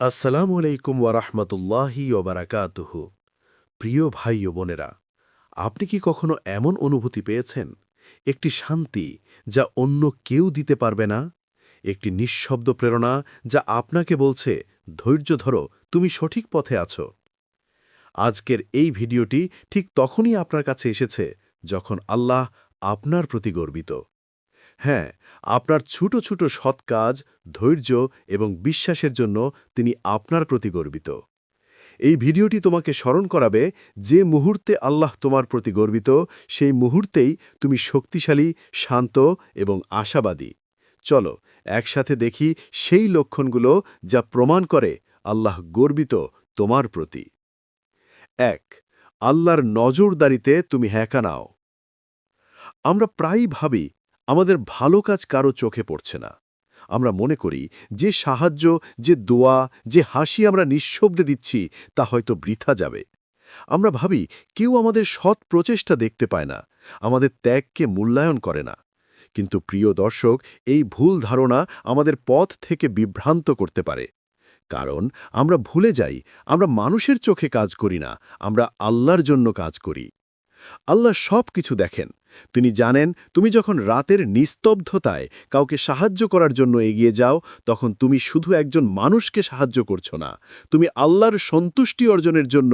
আসসালামু আলাইকুম ওয়ারাহমাতুল্লাহি ওবারাকাতুহ প্রিয় ভাই ও বোনেরা, আপনি কি কখনো এমন অনুভূতি পেয়েছেন? একটি শান্তি যা অন্য কেউ দিতে পারবে না? একটি নিঃশব্দ প্রেরণা যা আপনাকে বলছে, ধৈর্য ধরো, তুমি সঠিক পথে আছো। আজকের এই ভিডিওটি ঠিক তখনই আপনার কাছে এসেছে, যখন আল্লাহ আপনার প্রতি গর্বিত। হ্যাঁ আপনার ছোট ছোট সৎ কাজ, ধৈর্য এবং বিশ্বাসের জন্য তিনি আপনার প্রতি গর্বিত। এই ভিডিওটি তোমাকে স্মরণ করাবে যে মুহূর্তে আল্লাহ তোমার প্রতি গর্বিত, সেই মুহূর্তেই তুমি শক্তিশালী, শান্ত এবং আশাবাদী। চলো, একসাথে দেখি সেই লক্ষণগুলো যা প্রমাণ করে আল্লাহ গর্বিত তোমার প্রতি। এক, আল্লাহর নজরদারিতে তুমি হ্যাকা নাও। আমরা প্রায়ই ভাবি আমাদের ভালো কাজ কারও চোখে পড়ছে না। আমরা মনে করি, যে সাহায্য, যে দোয়া, যে হাসি আমরা নিঃশব্দে দিচ্ছি, তা হয়তো বৃথা যাবে। আমরা ভাবি, কেউ আমাদের সৎ প্রচেষ্টা দেখতে পায় না, আমাদের ত্যাগকে মূল্যায়ন করে না। কিন্তু প্রিয় দর্শক, এই ভুল ধারণা আমাদের পথ থেকে বিভ্রান্ত করতে পারে। কারণ, আমরা ভুলে যাই, আমরা মানুষের চোখে কাজ করি না, আমরা আল্লাহর জন্য কাজ করি। আল্লাহ সব কিছু দেখেন তিনি জানেন, তুমি যখন রাতের নিস্তব্ধতায় কাউকে সাহায্য করার জন্য এগিয়ে যাও, তখন তুমি শুধু একজন মানুষকে সাহায্য করছ না। তুমি আল্লাহর সন্তুষ্টি অর্জনের জন্য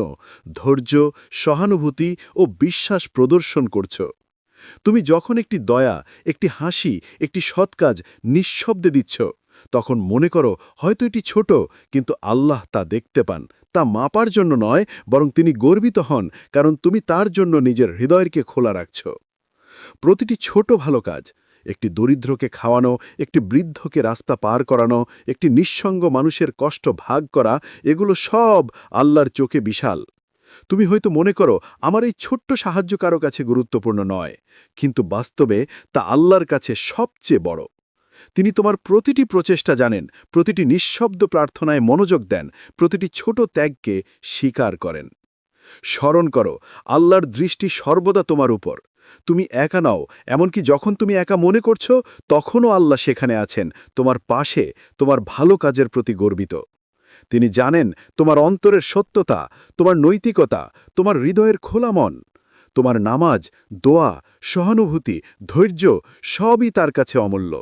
ধৈর্য, সহানুভূতি ও বিশ্বাস প্রদর্শন করছ। তুমি যখন একটি দয়া, একটি হাসি, একটি সৎ কাজ নিঃশব্দে দিচ্ছ, তখন মনে করো, হয়তো এটি ছোট, কিন্তু আল্লাহ তা দেখতে পান। তা মাপার জন্য নয়, বরং তিনি গর্বিত হন, কারণ তুমি তার জন্য নিজের হৃদয়কে খোলা রাখছ। প্রতিটি ছোট ভালো কাজ, একটি দরিদ্রকে খাওয়ানো, একটি বৃদ্ধকে রাস্তা পার করানো, একটি নিঃসঙ্গ মানুষের কষ্ট ভাগ করা, এগুলো সব আল্লাহর চোখে বিশাল। তুমি হয়তো মনে করো, আমার এই ছোট্ট সাহায্য কারও কাছে গুরুত্বপূর্ণ নয়, কিন্তু বাস্তবে তা আল্লাহর কাছে সবচেয়ে বড়। তিনি তোমার প্রতিটি প্রচেষ্টা জানেন, প্রতিটি নিঃশব্দ প্রার্থনায় মনোযোগ দেন, প্রতিটি ছোট ত্যাগকে স্বীকার করেন। স্মরণ করো, আল্লাহর দৃষ্টি সর্বদা তোমার উপর। তুমি একা নাও, এমনকি যখন তুমি একা মনে করছ, তখনও আল্লাহ সেখানে আছেন, তোমার পাশে, তোমার ভালো কাজের প্রতি গর্বিত। তিনি জানেন, তোমার অন্তরের সত্যতা, তোমার নৈতিকতা, তোমার হৃদয়ের খোলা মন, তোমার নামাজ, দোয়া, সহানুভূতি, ধৈর্য, সবই তার কাছে অমূল্য।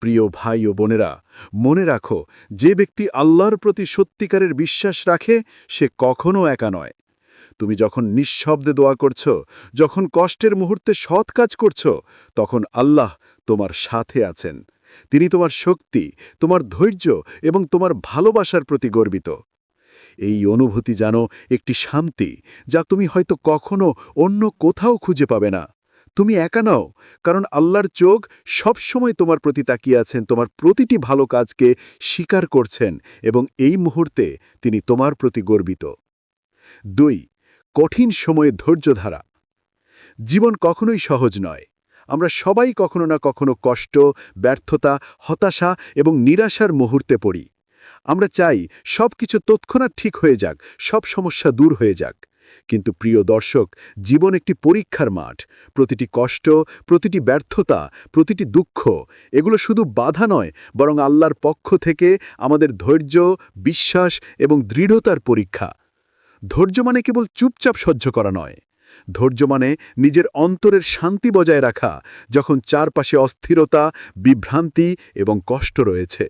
প্রিয় ভাই ও বোনেরা, মনে রাখো, যে ব্যক্তি আল্লাহর প্রতি সত্যিকারের বিশ্বাস রাখে, সে কখনও একা নয়। তুমি যখন নিঃশব্দে দোয়া করছ, যখন কষ্টের মুহূর্তে সৎ কাজ করছ, তখন আল্লাহ তোমার সাথে আছেন। তিনি তোমার শক্তি, তোমার ধৈর্য এবং তোমার ভালোবাসার প্রতি গর্বিত। এই অনুভূতি যেন একটি শান্তি যা তুমি হয়তো কখনো অন্য কোথাও খুঁজে পাবে না। তুমি একা নাও, কারণ আল্লাহর চোখ সবসময় তোমার প্রতি তাকিয়ে আছেন, তোমার প্রতিটি ভালো কাজকে স্বীকার করছেন এবং এই মুহূর্তে তিনি তোমার প্রতি গর্বিত। দুই কঠিন সময়ে ধৈর্যধারা জীবন কখনোই সহজ নয়। আমরা সবাই কখনো না কখনো কষ্ট, ব্যর্থতা, হতাশা এবং নিরাশার মুহূর্তে পড়ি। আমরা চাই সব কিছু তৎক্ষণাৎ ঠিক হয়ে যাক, সব সমস্যা দূর হয়ে যাক। কিন্তু প্রিয় দর্শক, জীবন একটি পরীক্ষার মাঠ। প্রতিটি কষ্ট, প্রতিটি ব্যর্থতা, প্রতিটি দুঃখ, এগুলো শুধু বাধা নয়, বরং আল্লাহর পক্ষ থেকে আমাদের ধৈর্য, বিশ্বাস এবং দৃঢ়তার পরীক্ষা। ধৈর্য মানে কেবল চুপচাপ সহ্য করা নয়। ধৈর্য মানে নিজের অন্তরের শান্তি বজায় রাখা, যখন চারপাশে অস্থিরতা, বিভ্রান্তি এবং কষ্ট রয়েছে।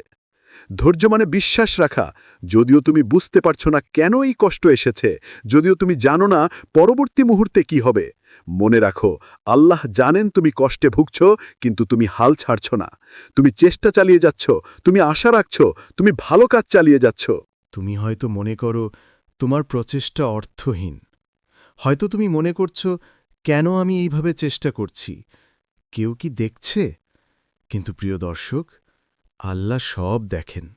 ধৈর্য মানে বিশ্বাস রাখা, যদিও তুমি বুঝতে পারছ না কেন এই কষ্ট এসেছে, যদিও তুমি জানো না পরবর্তী মুহূর্তে কি হবে। মনে রাখো, আল্লাহ জানেন তুমি কষ্টে ভুগছ, কিন্তু তুমি হাল ছাড়ছ না। তুমি চেষ্টা চালিয়ে যাচ্ছ, তুমি আশা রাখছ, তুমি ভালো কাজ চালিয়ে যাচ্ছ। তুমি হয়তো মনে করো তোমার প্রচেষ্টা অর্থহীন। হয়তো তুমি মনে করছ, কেন আমি এইভাবে চেষ্টা করছি? কেউ কি দেখছে? কিন্তু প্রিয় দর্শক, আল্লাহ সব দেখেন।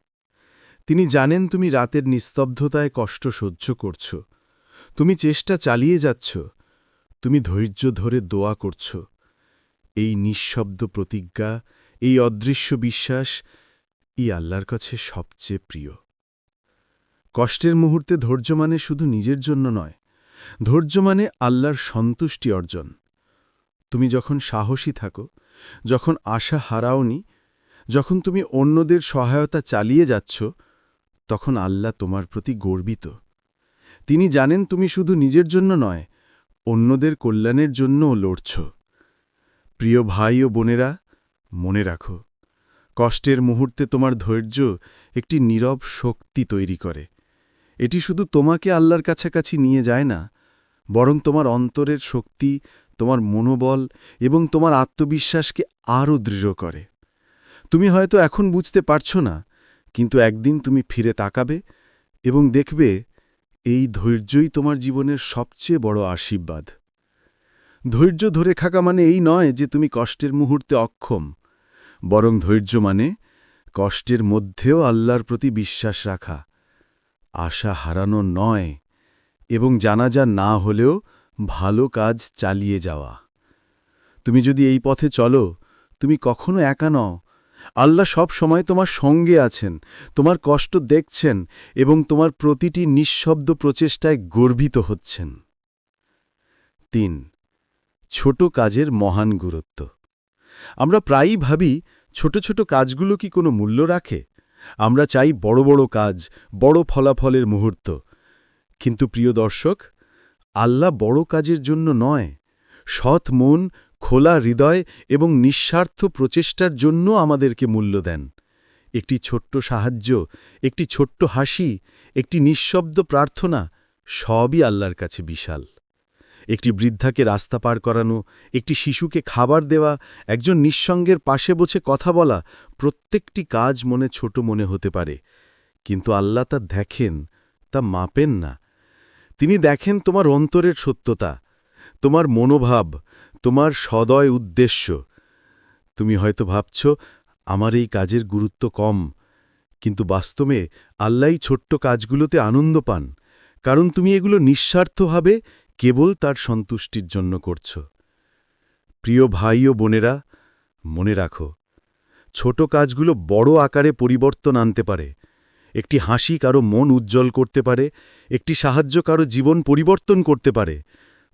তিনি জানেন তুমি রাতের নিস্তব্ধতায় কষ্ট সহ্য করছ। তুমি চেষ্টা চালিয়ে যাচ্ছ। তুমি ধৈর্য ধরে দোয়া করছ। এই নিঃশব্দ প্রতিজ্ঞা, এই অদৃশ্য বিশ্বাস, ই আল্লাহর কাছে সবচেয়ে প্রিয়। কষ্টের মুহূর্তে ধৈর্য মানে শুধু নিজের জন্য নয়। ধৈর্য মানে আল্লাহর সন্তুষ্টি অর্জন। তুমি যখন সাহসী থাকো, যখন আশা হারাওনি, যখন তুমি অন্যদের সহায়তা চালিয়ে যাচ্ছ, তখন আল্লাহ তোমার প্রতি গর্বিত। তিনি জানেন তুমি শুধু নিজের জন্য নয়, অন্যদের কল্যাণের জন্যও লড়ছ। প্রিয় ভাই ও বোনেরা, মনে রাখো, কষ্টের মুহূর্তে তোমার ধৈর্য একটি নীরব শক্তি তৈরি করে। এটি শুধু তোমাকে আল্লাহর কাছাকাছি নিয়ে যায় না, বরং তোমার অন্তরের শক্তি, তোমার মনোবল এবং তোমার আত্মবিশ্বাসকে আরও দৃঢ় করে। তুমি হয়তো এখন বুঝতে পারছ না, কিন্তু একদিন তুমি ফিরে তাকাবে এবং দেখবে এই ধৈর্যই তোমার জীবনের সবচেয়ে বড় আশীর্বাদ। ধৈর্য ধরে থাকা মানে এই নয় যে তুমি কষ্টের মুহূর্তে অক্ষম, বরং ধৈর্য মানে কষ্টের মধ্যেও আল্লাহর প্রতি বিশ্বাস রাখা। আশা হারানো নয় এবং জানাজা না হলেও ভালো কাজ চালিয়ে যাওয়া। তুমি যদি এই পথে চলো, তুমি কখনো একা নও। আল্লাহ সব সময় তোমার সঙ্গে আছেন, তোমার কষ্ট দেখছেন এবং তোমার প্রতিটি নিঃশব্দ প্রচেষ্টায় গর্বিত হচ্ছেন। তিন, ছোট কাজের মহান গুরুত্ব। আমরা প্রায়ই ভাবি, ছোট ছোট কাজগুলো কি কোনো মূল্য রাখে? আমরা চাই বড় বড় কাজ, বড় ফলাফলের মুহূর্ত। কিন্তু প্রিয় দর্শক, আল্লাহ বড় কাজের জন্য নয়। সৎ মন, খোলা হৃদয় এবং নিঃস্বার্থ প্রচেষ্টার জন্য আমাদেরকে মূল্য দেন। একটি ছোট্ট সাহায্য, একটি ছোট্ট হাসি, একটি নিঃশব্দ প্রার্থনা, সবই আল্লাহর কাছে বিশাল। একটি বৃদ্ধাকে রাস্তা পার করানো, একটি শিশুকে খাবার দেওয়া, একজন নিঃসঙ্গের পাশে বসে কথা বলা, প্রত্যেকটি কাজ মনে ছোট মনে হতে পারে। কিন্তু আল্লাহ তা দেখেন, তা মাপেন না। তিনি দেখেন তোমার অন্তরের সত্যতা, তোমার মনোভাব, তোমার সদয় উদ্দেশ্য। তুমি হয়তো ভাবছ, আমার এই কাজের গুরুত্ব কম। কিন্তু বাস্তবে আল্লাহ ছোট্ট কাজগুলোতে আনন্দ পান, কারণ তুমি এগুলো নিঃস্বার্থভাবে কেবল তার সন্তুষ্টির জন্য করছ। প্রিয় ভাই ও বোনেরা, মনে রাখো, ছোট কাজগুলো বড় আকারে পরিবর্তন আনতে পারে। একটি হাসি কারও মন উজ্জ্বল করতে পারে, একটি সাহায্য কারও জীবন পরিবর্তন করতে পারে।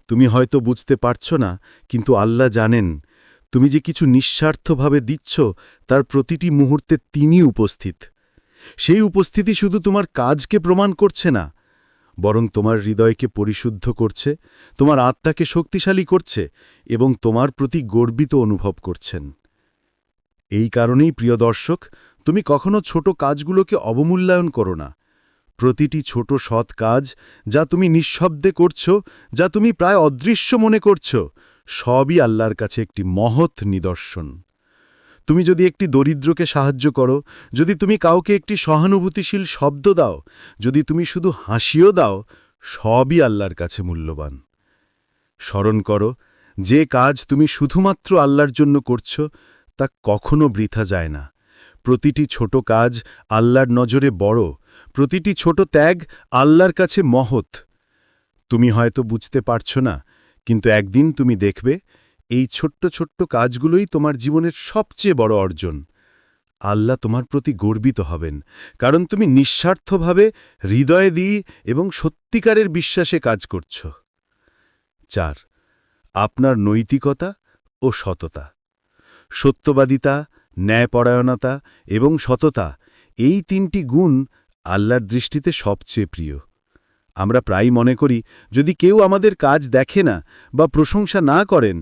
তুমি হয়তো বুঝতে পারছ না, কিন্তু আল্লাহ জানেন, তুমি যে কিছু নিঃস্বার্থভাবে দিচ্ছ, তার প্রতিটি মুহূর্তে তিনি উপস্থিত। সেই উপস্থিতি শুধু তোমার কাজকে প্রমাণ করছে না বরং তোমার হৃদয়কে পরিশুদ্ধ করছে, তোমার আত্মাকে শক্তিশালী করছে এবং তোমার প্রতি গর্বিত অনুভব করছেন। এই কারণেই, প্রিয় দর্শক, তুমি কখনো ছোট কাজগুলোকে অবমূল্যায়ন করো না। প্রতিটি ছোট সৎ কাজ যা তুমি নিঃশব্দে করছ, যা তুমি প্রায় অদৃশ্য মনে করছ, সবই আল্লাহর কাছে একটি মহৎ নিদর্শন। তুমি যদি একটি দরিদ্রকে সাহায্য করো, যদি তুমি কাউকে একটি সহানুভূতিশীল শব্দ দাও, যদি তুমি শুধু হাসিও দাও, সবই আল্লাহর কাছে মূল্যবান। স্মরণ করো, যে কাজ তুমি শুধুমাত্র আল্লাহর জন্য করছ, তা কখনো বৃথা যায় না। প্রতিটি ছোট কাজ আল্লাহর নজরে বড়, প্রতিটি ছোট ত্যাগ আল্লাহর কাছে মহৎ। তুমি হয়তো বুঝতে পারছ না, কিন্তু একদিন তুমি দেখবে এই ছোট্ট ছোট্ট কাজগুলোই তোমার জীবনের সবচেয়ে বড় অর্জন। আল্লাহ তোমার প্রতি গর্বিত হবেন, কারণ তুমি নিঃস্বার্থভাবে হৃদয়ে দিই এবং সত্যিকারের বিশ্বাসে কাজ করছ। চার, আপনার নৈতিকতা ও সততা। সত্যবাদিতা, ন্যায়পরায়ণতা এবং সততা, এই তিনটি গুণ আল্লাহর দৃষ্টিতে সবচেয়ে প্রিয়। আমরা প্রায় মনে করি, যদি কেউ আমাদের কাজ দেখে না বা প্রশংসা না করেন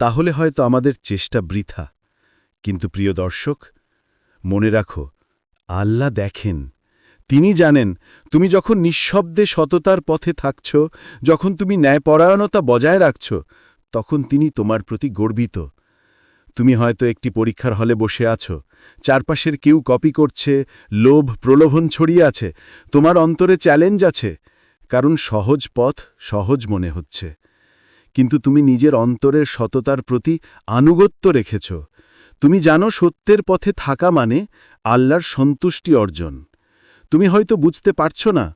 তাহলে হয়তো আমাদের চেষ্টা বৃথা। কিন্তু প্রিয় দর্শক, মনে রাখো, আল্লাহ দেখেন। তিনি জানেন, তুমি যখন নিঃশব্দে সততার পথে থাকছ, যখন তুমি ন্যায়পরায়ণতা বজায় রাখছ, তখন তিনি তোমার প্রতি গর্বিত। তুমি হয়তো একটি পরীক্ষার হলে বসে আছো, চারপাশের কেউ কপি করছে, লোভ, প্রলোভন ছড়িয়ে আছে, তোমার অন্তরে চ্যালেঞ্জ আছে, কারণ সহজ পথ সহজ মনে হচ্ছে। কিন্তু তুমি নিজের অন্তরের সততার প্রতি আনুগত্য রেখেছ। তুমি জানো সত্যের পথে থাকা মানে আল্লাহর সন্তুষ্টি অর্জন। তুমি হয়তো বুঝতে পারছ না,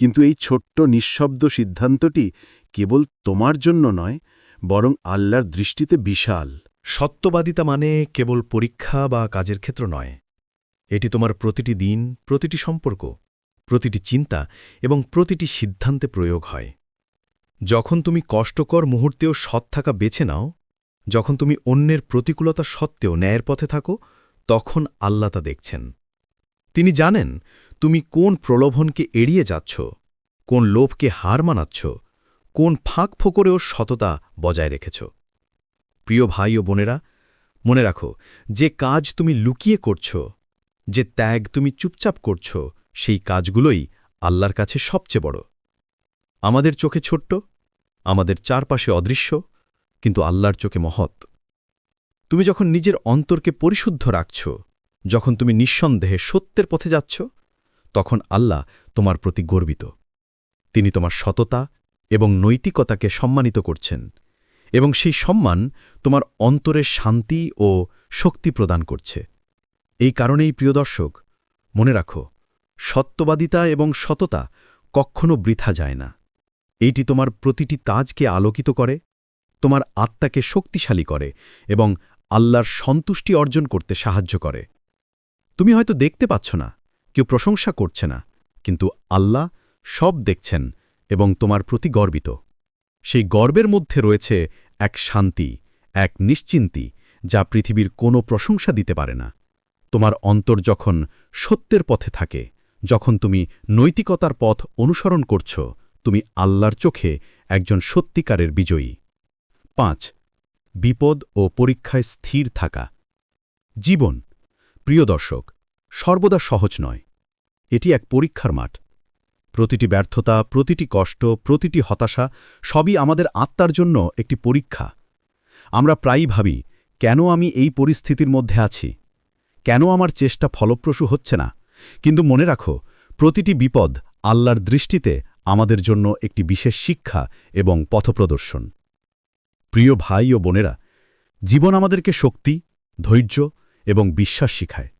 কিন্তু এই ছোট্ট নিঃশব্দ সিদ্ধান্তটি কেবল তোমার জন্য নয়, বরং আল্লাহর দৃষ্টিতে বিশাল। সত্যবাদিতা মানে কেবল পরীক্ষা বা কাজের ক্ষেত্র নয়। এটি তোমার প্রতিটি দিন, প্রতিটি সম্পর্ক, প্রতিটি চিন্তা এবং প্রতিটি সিদ্ধান্তে প্রয়োগ হয়। যখন তুমি কষ্টকর মুহূর্তেও সৎ থাকা বেছে নাও, যখন তুমি অন্যের প্রতিকূলতা সত্ত্বেও ন্যায়ের পথে থাকো, তখন আল্লাহ তা দেখছেন। তিনি জানেন তুমি কোন প্রলোভনকে এড়িয়ে যাচ্ছ, কোন লোভকে হার মানাচ্ছ, কোন ফাঁক ফোকরেও সততা বজায় রেখেছ। প্রিয় ভাই ও বোনেরা, মনে রাখো, যে কাজ তুমি লুকিয়ে করছ, যে ত্যাগ তুমি চুপচাপ করছ, সেই কাজগুলোই আল্লাহর কাছে সবচেয়ে বড়। আমাদের চোখে ছোট্ট, আমাদের চারপাশে অদৃশ্য, কিন্তু আল্লাহর চোখে মহৎ। তুমি যখন নিজের অন্তরকে পরিশুদ্ধ রাখছ, যখন তুমি নিঃসন্দেহে সত্যের পথে যাচ্ছ, তখন আল্লাহ তোমার প্রতি গর্বিত। তিনি তোমার সততা এবং নৈতিকতাকে সম্মানিত করছেন এবং সেই সম্মান তোমার অন্তরের শান্তি ও শক্তি প্রদান করছে। এই কারণেই, প্রিয় দর্শক, মনে রাখো, সত্যবাদিতা এবং সততা কখনো বৃথা যায় না। এইটি তোমার প্রতিটি তাজকে আলোকিত করে, তোমার আত্মাকে শক্তিশালী করে এবং আল্লাহর সন্তুষ্টি অর্জন করতে সাহায্য করে। তুমি হয়তো দেখতে পাচ্ছ না, কেউ প্রশংসা করছে না, কিন্তু আল্লাহ সব দেখছেন এবং তোমার প্রতি গর্বিত। সেই গর্বের মধ্যে রয়েছে এক শান্তি, এক নিশ্চিন্তি যা পৃথিবীর কোনো প্রশংসা দিতে পারে না। তোমার অন্তর যখন সত্যের পথে থাকে, যখন তুমি নৈতিকতার পথ অনুসরণ করছ তুমি আল্লাহর চোখে একজন সত্যিকারের বিজয়ী। পাঁচ, বিপদ ও পরীক্ষায় স্থির থাকা। জীবন, প্রিয় দর্শক, সর্বদা সহজ নয়। এটি এক পরীক্ষার মাঠ। প্রতিটি ব্যর্থতা, প্রতিটি কষ্ট, প্রতিটি হতাশা সবই আমাদের আত্মার জন্য একটি পরীক্ষা। আমরা প্রায়ই ভাবি, কেন আমি এই পরিস্থিতির মধ্যে আছি? কেন আমার চেষ্টা ফলপ্রসূ হচ্ছে না? কিন্তু মনে রাখো, প্রতিটি বিপদ আল্লাহর দৃষ্টিতে আমাদের জন্য একটি বিশেষ শিক্ষা এবং পথপ্রদর্শন। প্রিয় ভাই ও বোনেরা, জীবন আমাদেরকে শক্তি, ধৈর্য এবং বিশ্বাস শিখায়।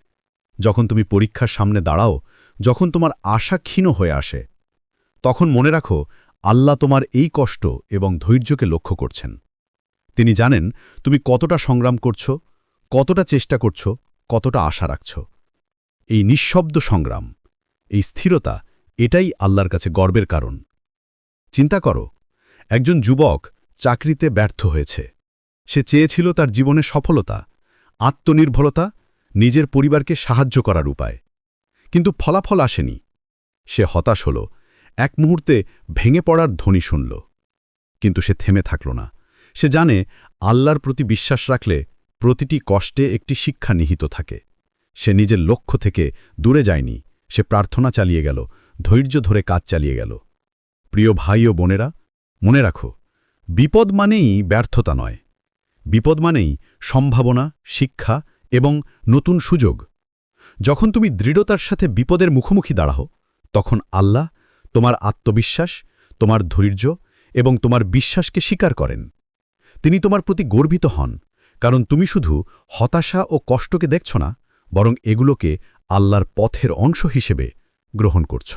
যখন তুমি পরীক্ষার সামনে দাঁড়াও, যখন তোমার আশা ক্ষীণ হয়ে আসে, তখন মনে রাখো, আল্লাহ তোমার এই কষ্ট এবং ধৈর্যকে লক্ষ্য করছেন। তিনি জানেন তুমি কতটা সংগ্রাম করছ, কতটা চেষ্টা করছ, কতটা আশা রাখছ। এই নিঃশব্দ সংগ্রাম, এই স্থিরতা এটাই আল্লাহর কাছে গর্বের কারণ। চিন্তা করো, একজন যুবক চাকরিতে ব্যর্থ হয়েছে। সে চেয়েছিল তার জীবনে সফলতা, আত্মনির্ভরতা, নিজের পরিবারকে সাহায্য করার উপায়। কিন্তু ফলাফল আসেনি। সে হতাশ হল, এক মুহূর্তে ভেঙে পড়ার ধ্বনি শুনল। কিন্তু সে থেমে থাকল না। সে জানে, আল্লাহর প্রতি বিশ্বাস রাখলে প্রতিটি কষ্টে একটি শিক্ষা নিহিত থাকে। সে নিজের লক্ষ্য থেকে দূরে যায়নি। সে প্রার্থনা চালিয়ে গেল ধৈর্য ধরে কাজ চালিয়ে গেল। প্রিয় ভাই ও বোনেরা, মনে রাখো, বিপদ মানেই ব্যর্থতা নয়। বিপদ মানেই সম্ভাবনা, শিক্ষা এবং নতুন সুযোগ। যখন তুমি দৃঢ়তার সাথে বিপদের মুখোমুখি দাঁড়াও, তখন আল্লাহ তোমার আত্মবিশ্বাস, তোমার ধৈর্য এবং তোমার বিশ্বাসকে স্বীকার করেন। তিনি তোমার প্রতি গর্বিত হন, কারণ তুমি শুধু হতাশা ও কষ্টকে দেখছ না, বরং এগুলোকে আল্লাহর পথের অংশ হিসেবে গ্রহণ করছ।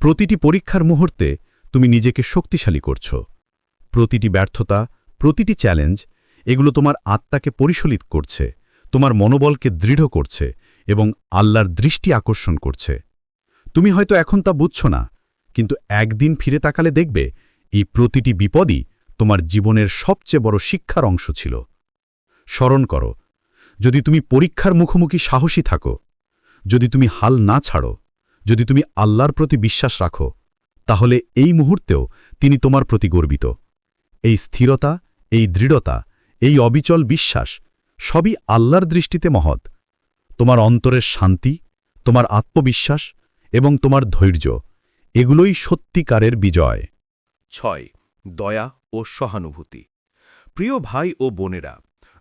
প্রতিটি পরীক্ষার মুহূর্তে তুমি নিজেকে শক্তিশালী করছ। প্রতিটি ব্যর্থতা, প্রতিটি চ্যালেঞ্জ, এগুলো তোমার আত্মাকে পরিশলিত করছে, তোমার মনোবলকে দৃঢ় করছে এবং আল্লাহর দৃষ্টি আকর্ষণ করছে। তুমি হয়তো এখন তা বুঝছ না, কিন্তু একদিন ফিরে তাকালে দেখবে এই প্রতিটি বিপদই তোমার জীবনের সবচেয়ে বড় শিক্ষার অংশ ছিল। স্মরণ করো, যদি তুমি পরীক্ষার মুখোমুখি সাহসী থাকো, যদি তুমি হাল না ছাড়ো যদি তুমি আল্লাহর প্রতি বিশ্বাস রাখো, তাহলে এই মুহূর্তেও তিনি তোমার প্রতি গর্বিত। এই স্থিরতা, এই দৃঢ়তা, এই অবিচল বিশ্বাস সবই আল্লাহর দৃষ্টিতে মহৎ। তোমার অন্তরের শান্তি, তোমার আত্মবিশ্বাস এবং তোমার ধৈর্য, এগুলোই সত্যিকারের বিজয়। ছয়, দয়া ও সহানুভূতি। প্রিয় ভাই ও বোনেরা,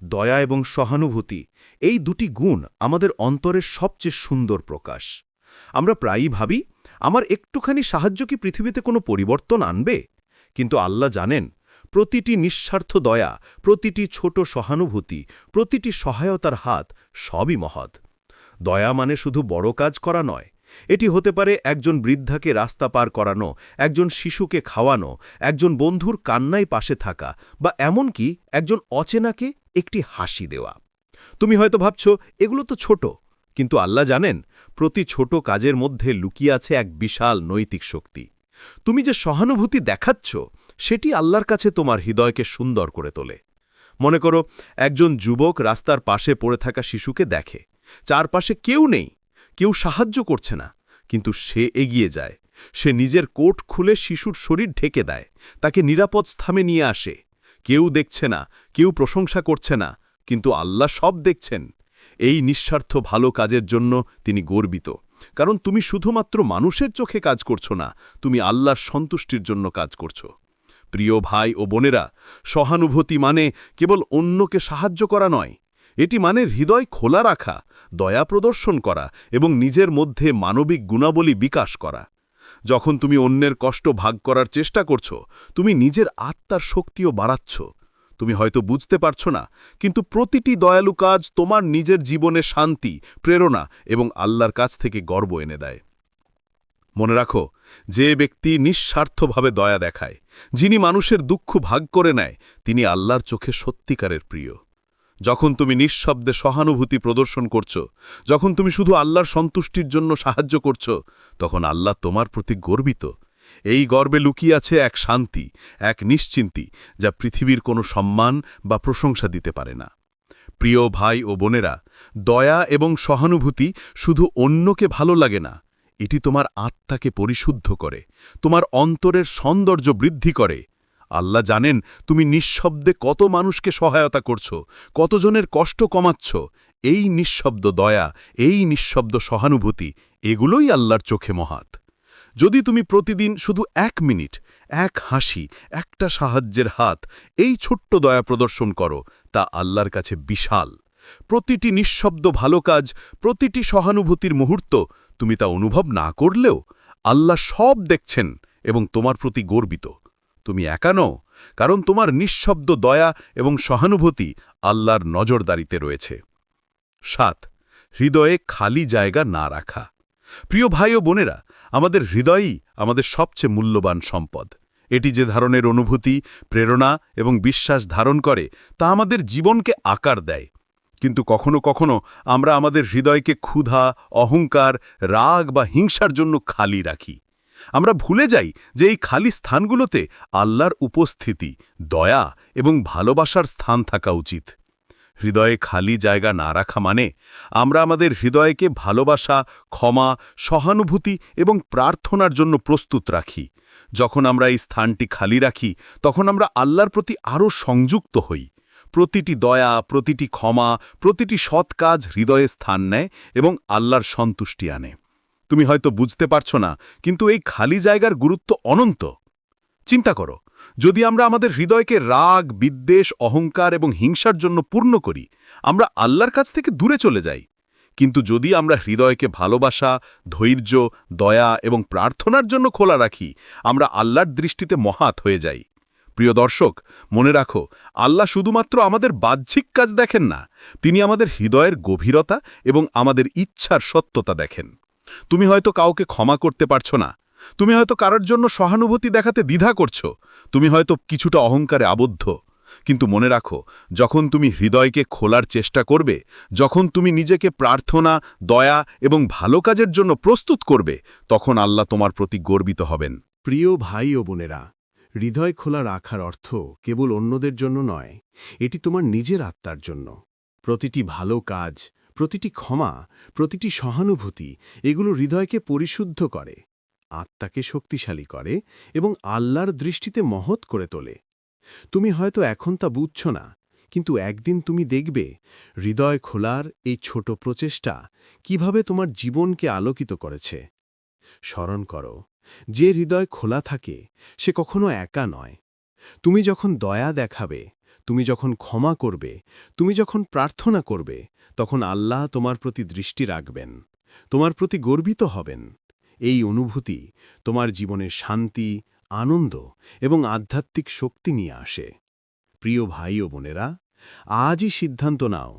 দয়া এবং সহানুভূতি এই দুটি গুণ আমাদের অন্তরের সবচেয়ে সুন্দর প্রকাশ। আমরা প্রায়ই ভাবি, আমার একটুখানি সাহায্য কি পৃথিবীতে কোনো পরিবর্তন আনবে? কিন্তু আল্লাহ জানেন, প্রতিটি নিঃস্বার্থ দয়া, প্রতিটি ছোট সহানুভূতি, প্রতিটি সহায়তার হাত সবই মহৎ। দয়া মানে শুধু বড় কাজ করা নয়, এটি হতে পারে একজন বৃদ্ধাকে রাস্তা পার করানো, একজন শিশুকে খাওয়ানো, একজন বন্ধুর কান্নায় পাশে থাকা, বা এমনকি একজন অচেনাকে একটি হাসি দেওয়া। তুমি হয়তো ভাবছ, এগুলো তো ছোট, কিন্তু আল্লাহ জানেন প্রতি ছোট কাজের মধ্যে লুকিয়ে আছে এক বিশাল নৈতিক শক্তি। তুমি যে সহানুভূতি দেখাচ্ছ, সেটি আল্লাহর কাছে তোমার হৃদয়কে সুন্দর করে তোলে। মনে করো, একজন যুবক রাস্তার পাশে পড়ে থাকা শিশুকে দেখে। চারপাশে কেউ নেই, কেউ সাহায্য করছে না, কিন্তু সে এগিয়ে যায়। সে নিজের কোট খুলে শিশুর শরীর ঢেকে দেয়, তাকে নিরাপদ স্থানে নিয়ে আসে। কেউ দেখছে না, কেউ প্রশংসা করছে না, কিন্তু আল্লাহ সব দেখছেন। এই নিঃস্বার্থ ভালো কাজের জন্য তিনি গর্বিত। কারণ তুমি শুধুমাত্র মানুষের চোখে কাজ করছ না, তুমি আল্লাহর সন্তুষ্টির জন্য কাজ করছ। প্রিয় ভাই ও বোনেরা, সহানুভূতি মানে কেবল অন্যকে সাহায্য করা নয়। এটি মানে হৃদয় খোলা রাখা, দয়া প্রদর্শন করা এবং নিজের মধ্যে মানবিক গুণাবলী বিকাশ করা। যখন তুমি অন্যের কষ্ট ভাগ করার চেষ্টা করছ, তুমি নিজের আত্মার শক্তিও বাড়াচ্ছ। তুমি হয়তো বুঝতে পারছ না, কিন্তু প্রতিটি দয়ালু কাজ তোমার নিজের জীবনে শান্তি, প্রেরণা এবং আল্লাহর কাছ থেকে গর্ব এনে দেয়। মনে রাখো, যে ব্যক্তি নিঃস্বার্থভাবে দয়া দেখায়, যিনি মানুষের দুঃখ ভাগ করে নেয়, তিনি আল্লাহর চোখে সত্যিকারের প্রিয়। যখন তুমি নিঃশব্দে সহানুভূতি প্রদর্শন করছ, যখন তুমি শুধু আল্লাহর সন্তুষ্টির জন্য সাহায্য করছ, তখন আল্লাহ তোমার প্রতি গর্বিত। এই গর্বে লুকিয়ে আছে এক শান্তি, এক নিশ্চিন্তি যা পৃথিবীর কোনো সম্মান বা প্রশংসা দিতে পারে না। প্রিয় ভাই ও বোনেরা, দয়া এবং সহানুভূতি শুধু অন্যকে ভালো লাগে না, এটি তোমার আত্মাকে পরিশুদ্ধ করে, তোমার অন্তরের সৌন্দর্য বৃদ্ধি করে। আল্লাহ জানেন তুমি নিঃশব্দে কত মানুষকে সহায়তা করছ, কতজনের কষ্ট কমাচ্ছ, এই নিঃশব্দ দয়া, এই নিঃশব্দ সহানুভূতি, এগুলোই আল্লাহর চোখে মহাত। যদি তুমি প্রতিদিন শুধু এক মিনিট, এক হাসি, একটা সাহায্যের হাত এই ছোট্ট দয়া প্রদর্শন করো, তা আল্লাহর কাছে বিশাল। প্রতিটি নিঃশব্দ ভালো কাজ, প্রতিটি সহানুভূতির মুহূর্ত তুমি তা অনুভব না করলেও আল্লাহ সব দেখছেন এবং তোমার প্রতি গর্বিত। তুমি একা নও, কারণ তোমার নিঃশব্দ দয়া এবং সহানুভূতি আল্লাহর নজরদারিতে রয়েছে। সাত, হৃদয়ে খালি জায়গা না রাখা। প্রিয় ভাই ও বোনেরা, আমাদের হৃদয়ই আমাদের সবচেয়ে মূল্যবান সম্পদ। এটি যে ধরনের অনুভূতি, প্রেরণা এবং বিশ্বাস ধারণ করে, তা আমাদের জীবনকে আকার দেয়। কিন্তু কখনো কখনো আমরা আমাদের হৃদয়কে ক্ষুধা, অহংকার, রাগ বা হিংসার জন্য খালি রাখি। আমরা ভুলে যাই যে এই খালি স্থানগুলোতে আল্লাহর উপস্থিতি, দয়া এবং ভালোবাসার স্থান থাকা উচিত। হৃদয়ে খালি জায়গা না রাখা মানে আমরা আমাদের হৃদয়কে ভালোবাসা, ক্ষমা, সহানুভূতি এবং প্রার্থনার জন্য প্রস্তুত রাখি। যখন আমরা এই স্থানটি খালি রাখি, তখন আমরা আল্লাহর প্রতি আরও সংযুক্ত হই। প্রতিটি দয়া, প্রতিটি ক্ষমা, প্রতিটি সৎ কাজ হৃদয়ে স্থান নেয় এবং আল্লাহর সন্তুষ্টি আনে। তুমি হয়তো বুঝতে পারছ না, কিন্তু এই খালি জায়গার গুরুত্ব অনন্ত। চিন্তা করো যদি আমরা আমাদের হৃদয়কে রাগ, বিদ্বেষ, অহংকার এবং হিংসার জন্য পূর্ণ করি, আমরা আল্লাহর কাছ থেকে দূরে চলে যাই। কিন্তু যদি আমরা হৃদয়কে ভালোবাসা, ধৈর্য, দয়া এবং প্রার্থনার জন্য খোলা রাখি, আমরা আল্লাহর দৃষ্টিতে মহাত হয়ে যাই। প্রিয় দর্শক, মনে রাখো, আল্লাহ শুধুমাত্র আমাদের বাহ্যিক কাজ দেখেন না, তিনি আমাদের হৃদয়ের গভীরতা এবং আমাদের ইচ্ছার সত্যতা দেখেন। তুমি হয়তো কাউকে ক্ষমা করতে পারছ না তুমি হয়তো কারোর জন্য সহানুভূতি দেখাতে দ্বিধা করছ। তুমি হয়তো কিছুটা অহংকারে আবদ্ধ। কিন্তু মনে রাখো, যখন তুমি হৃদয়কে খোলার চেষ্টা করবে, যখন তুমি নিজেকে প্রার্থনা, দয়া এবং ভালো কাজের জন্য প্রস্তুত করবে, তখন আল্লাহ তোমার প্রতি গর্বিত হবেন। প্রিয় ভাই ও বোনেরা, হৃদয় খোলা রাখার অর্থ কেবল অন্যদের জন্য নয়, এটি তোমার নিজের আত্মার জন্য। প্রতিটি ভালো কাজ, প্রতিটি ক্ষমা, প্রতিটি সহানুভূতি, এগুলো হৃদয়কে পরিশুদ্ধ করে। আত্মাকে শক্তিশালী করে এবং আল্লাহর দৃষ্টিতে মহৎ করে তোলে। তুমি হয়তো এখন তা বুঝছ না, কিন্তু একদিন তুমি দেখবে হৃদয় খোলার এই ছোট প্রচেষ্টা কীভাবে তোমার জীবনকে আলোকিত করেছে। স্মরণ করো, যে হৃদয় খোলা থাকে, সে কখনো একা নয়। তুমি যখন দয়া দেখাবে, তুমি যখন ক্ষমা করবে, তুমি যখন প্রার্থনা করবে, তখন আল্লাহ তোমার প্রতি দৃষ্টি রাখবেন, তোমার প্রতি গর্বিত হবেন। এই অনুভূতি তোমার জীবনে শান্তি, আনন্দ এবং আধ্যাত্মিক শক্তি নিয়ে আসে। প্রিয় ভাই ও বোনেরা, আজই সিদ্ধান্ত নাও,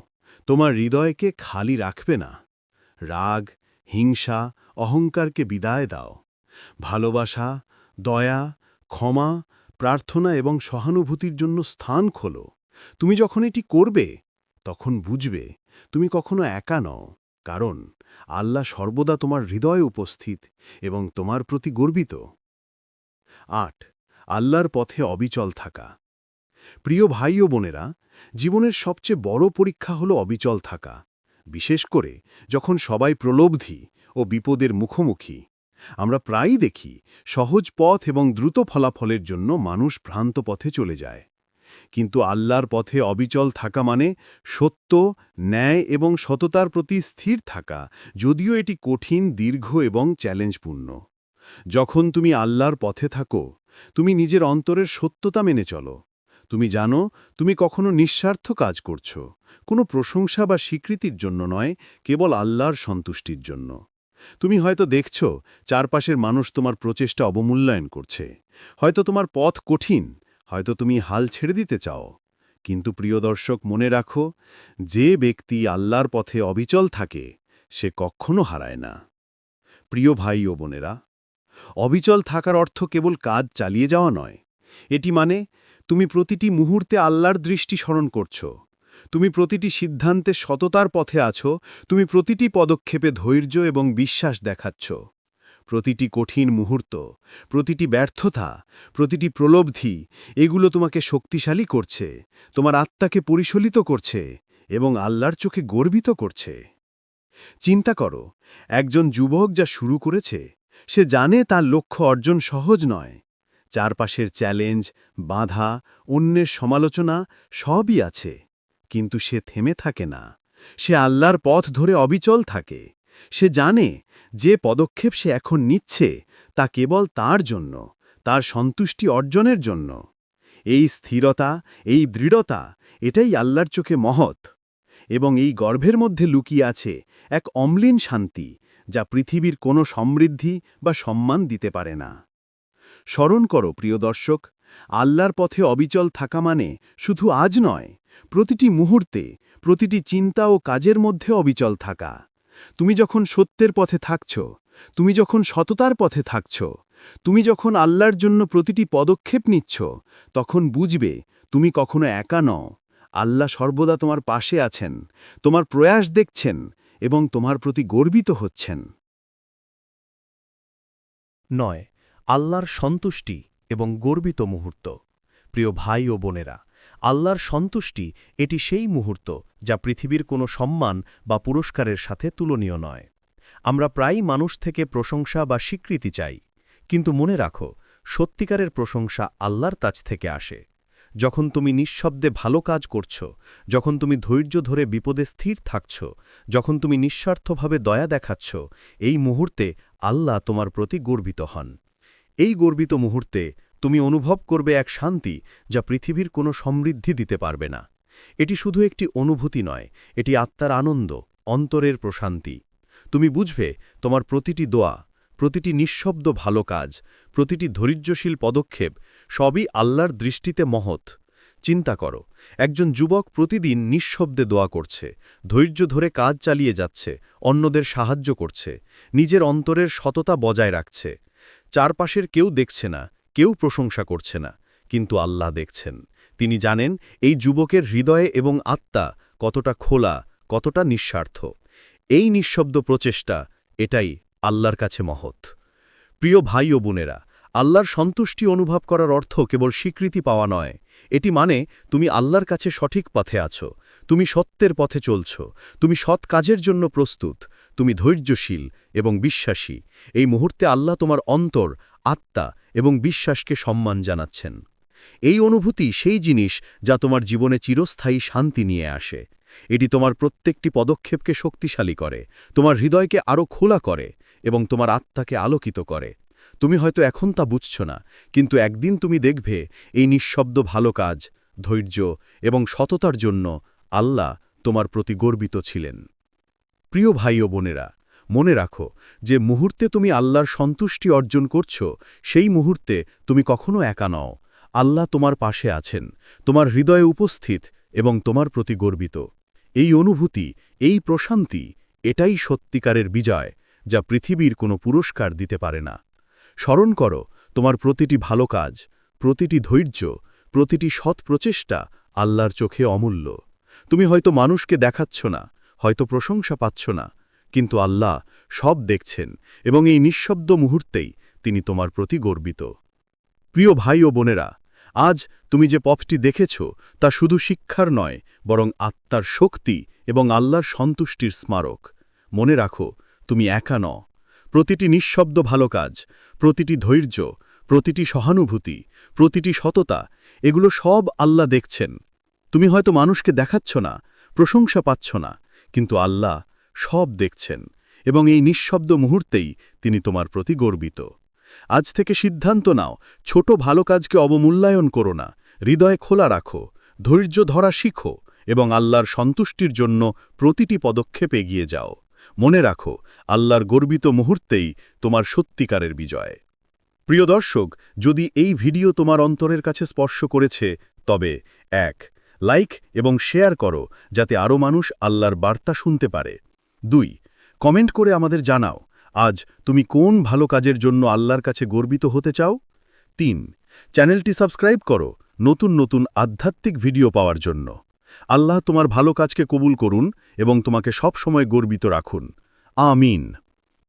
তোমার হৃদয়কে খালি রাখবে না। রাগ, হিংসা, অহংকারকে বিদায় দাও। ভালোবাসা, দয়া, ক্ষমা, প্রার্থনা এবং সহানুভূতির জন্য স্থান খোলো। তুমি যখন এটি করবে, তখন বুঝবে তুমি কখনো একা নও, কারণ আল্লাহ সর্বদা তোমার হৃদয়ে উপস্থিত এবং তোমার প্রতি গর্বিত। আট, আল্লাহর পথে অবিচল থাকা। প্রিয় ভাই ও বোনেরা, জীবনের সবচেয়ে বড় পরীক্ষা হল অবিচল থাকা, বিশেষ করে যখন সবাই প্রলোভধি ও বিপদের মুখোমুখি। আমরা প্রায়ই দেখি সহজ পথ এবং দ্রুত ফলাফলের জন্য মানুষ ভ্রান্ত পথে চলে যায়। কিন্তু আল্লাহর পথে অবিচল থাকা মানে সত্য, ন্যায় এবং সততার প্রতি স্থির থাকা, যদিও এটি কঠিন, দীর্ঘ এবং চ্যালেঞ্জপূর্ণ। যখন তুমি আল্লাহর পথে থাকো, তুমি নিজের অন্তরের সত্যতা মেনে চলো। তুমি জানো, তুমি কখনো নিঃস্বার্থ কাজ করছ, কোনো প্রশংসা বা স্বীকৃতির জন্য নয়, কেবল আল্লাহর সন্তুষ্টির জন্য। তুমি হয়তো দেখছ, চারপাশের মানুষ তোমার প্রচেষ্টা অবমূল্যায়ন করছে। হয়তো তোমার পথ কঠিন হয়তো তুমি হাল ছেড়ে দিতে চাও। কিন্তু প্রিয় দর্শক, মনে রাখো, যে ব্যক্তি আল্লাহর পথে অবিচল থাকে, সে কখনো হারায় না। প্রিয় ভাই ও বোনেরা, অবিচল থাকার অর্থ কেবল কাজ চালিয়ে যাওয়া নয়। এটি মানে তুমি প্রতিটি মুহূর্তে আল্লাহর দৃষ্টি স্মরণ করছ। তুমি প্রতিটি সিদ্ধান্তে সততার পথে আছো। তুমি প্রতিটি পদক্ষেপে ধৈর্য এবং বিশ্বাস দেখাচ্ছ। প্রতিটি কঠিন মুহূর্ত, প্রতিটি ব্যর্থতা, প্রতিটি প্রলব্ধি, এগুলো তোমাকে শক্তিশালী করছে, তোমার আত্মাকে পরিশলিত করছে এবং আল্লাহর চোখে গর্বিত করছে। চিন্তা করো, একজন যুবক যা শুরু করেছে, সে জানে তার লক্ষ্য অর্জন সহজ নয়। চারপাশের চ্যালেঞ্জ, বাধা, অন্যের সমালোচনা সবই আছে, কিন্তু সে থেমে থাকে না। সে আল্লাহর পথ ধরে অবিচল থাকে। সে জানে যে পদক্ষেপ সে এখন নিচ্ছে, তা কেবল তার জন্য, তার সন্তুষ্টি অর্জনের জন্য। এই স্থিরতা, এই দৃঢ়তা, এটাই আল্লাহর চোখে মহৎ। এবং এই গর্ভের মধ্যে লুকিয়ে আছে এক অম্লিন শান্তি, যা পৃথিবীর কোনো সমৃদ্ধি বা সম্মান দিতে পারে না। স্মরণ করো, প্রিয় দর্শক, আল্লাহর পথে অবিচল থাকা মানে শুধু আজ নয়, প্রতিটি মুহূর্তে, প্রতিটি চিন্তা ও কাজের মধ্যে অবিচল থাকা। তুমি যখন সত্যের পথে থাকছ, তুমি যখন সততার পথে থাকছ, তুমি যখন আল্লাহর জন্য প্রতিটি পদক্ষেপ নিচ্ছ, তখন বুঝবে তুমি কখনো একা নও। আল্লাহ সর্বদা তোমার পাশে আছেন, তোমার প্রয়াস দেখছেন এবং তোমার প্রতি গর্বিত হচ্ছেন। নয়, আল্লাহর সন্তুষ্টি এবং গর্বিত মুহূর্ত। প্রিয় ভাই ও বোনেরা আল্লাহর সন্তুষ্টি এটি সেই মুহূর্ত যা পৃথিবীর কোনো সম্মান বা পুরস্কারের সাথে তুলনীয় নয়। আমরা প্রায়ই মানুষ থেকে প্রশংসা বা স্বীকৃতি চাই, কিন্তু মনে রাখো, সত্যিকারের প্রশংসা আল্লাহর কাছ থেকে আসে। যখন তুমি নিঃশব্দে ভালো কাজ করছ, যখন তুমি ধৈর্য ধরে বিপদে স্থির থাকছ, যখন তুমি নিঃস্বার্থভাবে দয়া দেখাচ্ছ, এই মুহূর্তে আল্লাহ তোমার প্রতি গর্বিত হন। এই গর্বিত মুহূর্তে তুমি অনুভব করবে এক শান্তি যা পৃথিবীর কোনো সমৃদ্ধি দিতে পারবে না। এটি শুধু একটি অনুভূতি নয়, এটি আত্মার আনন্দ, অন্তরের প্রশান্তি। তুমি বুঝবে, তোমার প্রতিটি দোয়া, প্রতিটি নিঃশব্দ ভালো কাজ, প্রতিটি ধৈর্যশীল পদক্ষেপ সবই আল্লাহর দৃষ্টিতে মহৎ। চিন্তা করো, একজন যুবক প্রতিদিন নিঃশব্দে দোয়া করছে, ধৈর্য ধরে কাজ চালিয়ে যাচ্ছে, অন্যদের সাহায্য করছে, নিজের অন্তরের সততা বজায় রাখছে। চারপাশের কেউ দেখছে না কেউ প্রশংসা করছে না, কিন্তু আল্লাহ দেখছেন। তিনি জানেন এই যুবকের হৃদয়ে এবং আত্মা কতটা খোলা, কতটা নিঃস্বার্থ। এই নিঃশব্দ প্রচেষ্টা এটাই আল্লাহর কাছে মহৎ। প্রিয় ভাই ও বোনেরা, আল্লাহর সন্তুষ্টি অনুভব করার অর্থ কেবল স্বীকৃতি পাওয়া নয়। এটি মানে তুমি আল্লাহর কাছে সঠিক পথে আছো, তুমি সত্যের পথে চলছ, তুমি সৎ কাজের জন্য প্রস্তুত, তুমি ধৈর্যশীল এবং বিশ্বাসী। এই মুহূর্তে আল্লাহ তোমার অন্তর, আত্মা এবং বিশ্বাসকে সম্মান জানাচ্ছেন। এই অনুভূতি সেই জিনিস যা তোমার জীবনে চিরস্থায়ী শান্তি নিয়ে আসে। এটি তোমার প্রত্যেকটি পদক্ষেপকে শক্তিশালী করে, তোমার হৃদয়কে আরও খোলা করে এবং তোমার আত্মাকে আলোকিত করে। তুমি হয়তো এখন তা বুঝছ না, কিন্তু একদিন তুমি দেখবে এই নিঃশব্দ ভালো কাজ, ধৈর্য এবং সততার জন্য আল্লাহ তোমার প্রতি গর্বিত ছিলেন। প্রিয় ভাই ও বোনেরা মনে রাখো যে মুহূর্তে তুমি আল্লাহর সন্তুষ্টি অর্জন করছ, সেই মুহূর্তে তুমি কখনো একা নও। আল্লাহ তোমার পাশে আছেন, তোমার হৃদয়ে উপস্থিত এবং তোমার প্রতি গর্বিত। এই অনুভূতি, এই প্রশান্তি, এটাই সত্যিকারের বিজয়, যা পৃথিবীর কোনো পুরস্কার দিতে পারে না। স্মরণ করো, তোমার প্রতিটি ভালো কাজ, প্রতিটি ধৈর্য, প্রতিটি সৎ প্রচেষ্টা আল্লাহর চোখে অমূল্য। তুমি হয়তো মানুষকে দেখাচ্ছ না, হয়তো প্রশংসা পাচ্ছ না কিন্তু আল্লাহ সব দেখছেন এবং এই নিঃশব্দ মুহূর্তেই তিনি তোমার প্রতি গর্বিত। প্রিয় ভাই ও বোনেরা, আজ তুমি যে পথটি দেখেছ তা শুধু শিক্ষার নয়, বরং আত্মার শক্তি এবং আল্লাহর সন্তুষ্টির স্মারক। মনে রাখো, তুমি একা ন প্রতিটি নিঃশব্দ ভালো কাজ, প্রতিটি ধৈর্য, প্রতিটি সহানুভূতি, প্রতিটি সততা, এগুলো সব আল্লাহ দেখছেন। তুমি হয়তো মানুষকে দেখাচ্ছ না, প্রশংসা পাচ্ছ না, কিন্তু আল্লাহ সব দেখছেন এবং এই নিঃশব্দ মুহূর্তেই তিনি তোমার প্রতি গর্বিত। আজ থেকে সিদ্ধান্ত নাও, ছোট ভালো কাজকে অবমূল্যায়ন করো না, হৃদয়ে খোলা রাখো, ধৈর্য ধরা শিখো এবং আল্লাহর সন্তুষ্টির জন্য প্রতিটি পদক্ষেপ এগিয়ে যাও। মনে রাখো, আল্লাহর গর্বিত মুহূর্তেই তোমার সত্যিকারের বিজয়। প্রিয় দর্শক, যদি এই ভিডিও তোমার অন্তরের কাছে স্পর্শ করেছে, তবে এক, লাইক এবং শেয়ার করো, যাতে আরও মানুষ আল্লাহর বার্তা শুনতে পারে। দুই, কমেন্ট করে আমাদের জানাও, আজ তুমি কোন ভালো কাজের জন্য আল্লাহর কাছে গর্বিত হতে চাও? তিন, চ্যানেলটি সাবস্ক্রাইব করো নতুন নতুন আধ্যাত্মিক ভিডিও পাওয়ার জন্য। আল্লাহ তোমার ভালো কাজকে কবুল করুন এবং তোমাকে সব সময় গর্বিত রাখুন। আমিন।